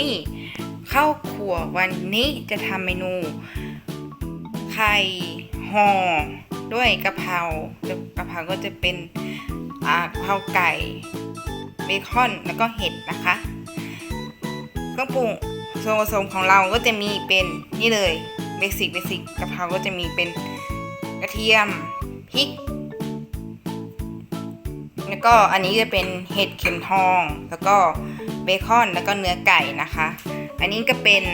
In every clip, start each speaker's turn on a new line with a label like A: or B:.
A: นี่ข้าวครัววันนี้จะทำเมนู ไข่ห่อด้วยกะเพรากะเพราก็จะเป็นกะเพราไก่เบคอนแล้วก็เห็ดนะคะเครื่องปรุงส่วนผสมของเราก็จะมีเป็นนี่เลยเบสิกเบสิกกะเพราก็จะมีเป็นกระเทียมพริก แล้วก็อันนี้จะเป็นเห็ดเข็มทองแล้วก็ เบคอนแล้วก็เนื้อไก่นะคะ อันนี้ก็เป็น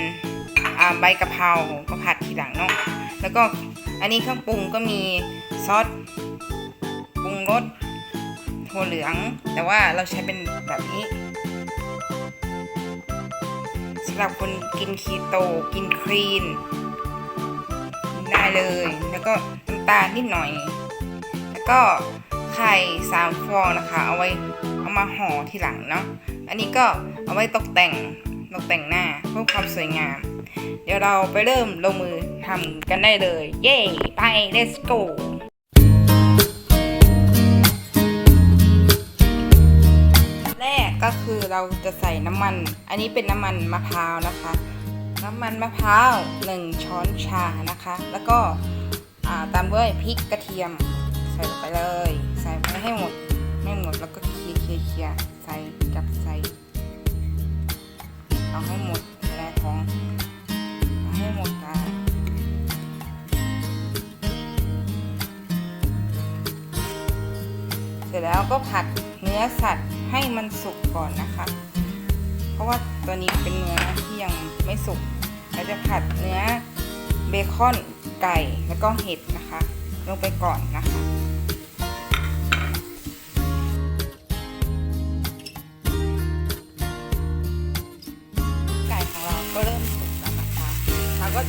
A: ใบกะเพราก็ผัดทีหลังเนาะแล้วก็อันนี้เครื่องปรุงก็มีซอสปรุงรสถั่วเหลือง แต่ว่าเราใช้เป็นแบบนี้สำหรับคนกินคีโตกินคลีนได้เลย แล้วก็น้ำตาลนิดหน่อย แล้วก็ไข่สามฟองนะคะ เอาไว้เอามาห่อทีหลังเนาะ อันนี้ก็เอาไว้ตกแต่งตกแต่งหน้าเพื่อความสวยงาม เดี๋ยวเราไปเริ่มลงมือทำกันได้เลย เย้ไป let's go แรกก็คือเราจะใส่น้ำมัน อันนี้เป็นน้ำมันมะพร้าวนะคะ น้ำมันมะพร้าว1ช้อนชานะคะ แล้วก็ตามด้วยพริกกระเทียม ใส่ลงไปเลย ใส่ไปให้หมดไม่หมดแล้วก็เคลียร์เคลียร์เคลียร์ ใส่กับใส่เอาให้หมดแรงของเอาให้หมดกันเสร็จแล้วก็ผัดเนื้อสัตว์ให้มันสุกก่อนนะคะ เพราะว่าตัวนี้เป็นเนื้อที่ยังไม่สุกเราจะผัดเนื้อเบคอนไก่แล้วก็เห็ดนะคะ ลงไปก่อนนะคะ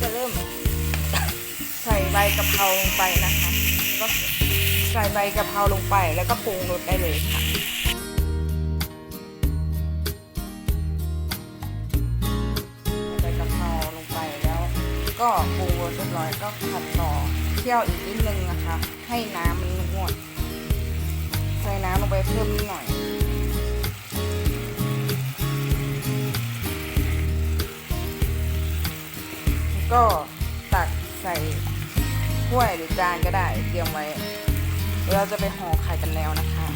A: จะเริ่มใส่ใบกะเพราลงไปนะคะแล้วก็ใส่ใบกะเพราลงไปแล้วก็ปรุงรสได้เลยค่ะใส่ใบกะเพราลงไปแล้ว ก็ปรุงรสเรียบร้อยก็ผัดต่อเคี่ยวอีกนิดนึงนะคะ ให้น้ำมันงวดใส่น้ำลงไปเพิ่มนิดหน่อย ก็ตักใส่ถ้วยหรือจานก็ได้เตรียมไว้ เราจะไปห่อไข่กันแล้วนะคะ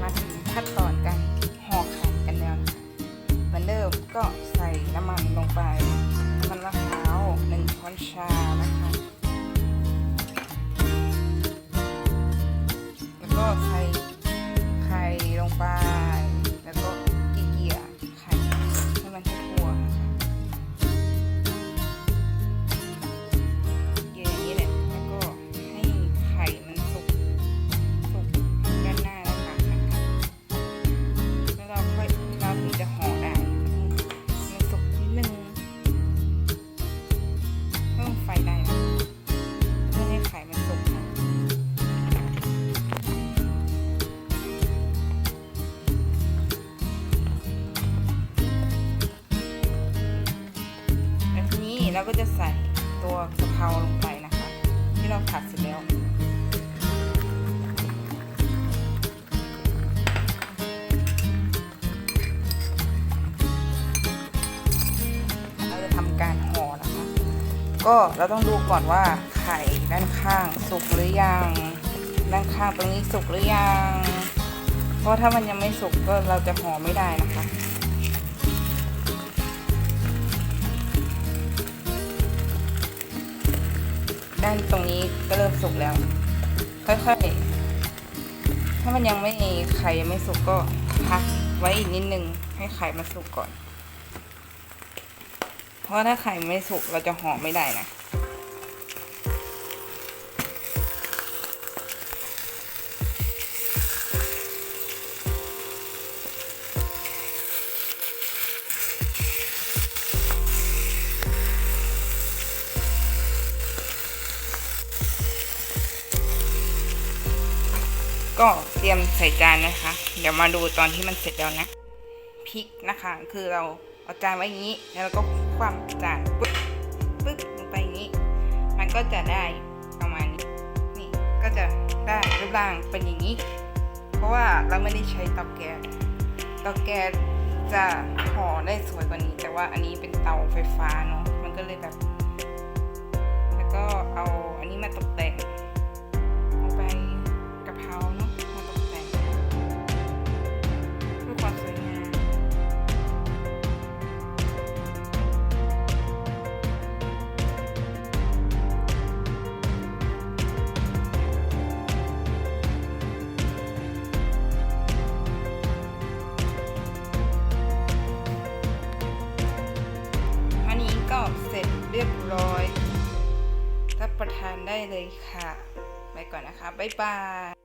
A: มาถึงขั้นตอนการห่อไข่กันแล้วนะคะมือนเดิมก็ แแล้วก็จะใส่ตัวกะเพราลงไปนะคะ ที่เราผัดเสร็จแล้ว เราจะทำการห่อนะคะ ก็เราต้องดูก่อนว่าไข่ด้านข้างสุกหรือยังด้านข้างตรงนี้สุกหรือยัง เพราะถ้ามันยังไม่สุกก็เราจะห่อไม่ได้นะคะ ด้านตรงนี้ก็เริ่มสุกแล้ว ค่อยๆ ถ้ามันยังไม่ไข่ยังไม่สุกก็พักไว้อีกนิดนึง ให้ไข่มันสุกก่อน เพราะถ้าไข่ไม่สุกเราจะห่อไม่ได้นะ ก็เตรียมใส่จานนะคะ เดี๋ยวมาดูตอนที่มันเสร็จแล้วนะพริกนะคะ คือเราเอาจานไว้อย่างนี้ แล้วเราก็คว่ำจานปึ๊บปึ๊บลงไปอย่างนี้ มันก็จะได้ประมาณนี้นี่ก็จะได้รูปร่างเป็นอย่างนี้ เพราะว่าเราไม่ได้ใช้เตาแก๊สเตาแก๊สจะห่อได้สวยกว่านี้ แต่ว่าอันนี้เป็นเตาไฟฟ้าเนาะมันก็เลยแบบ แล้วก็เอาอันนี้มาตกแต่ง ประทานได้เลยค่ะ ไปก่อนนะคะ บ๊ายบาย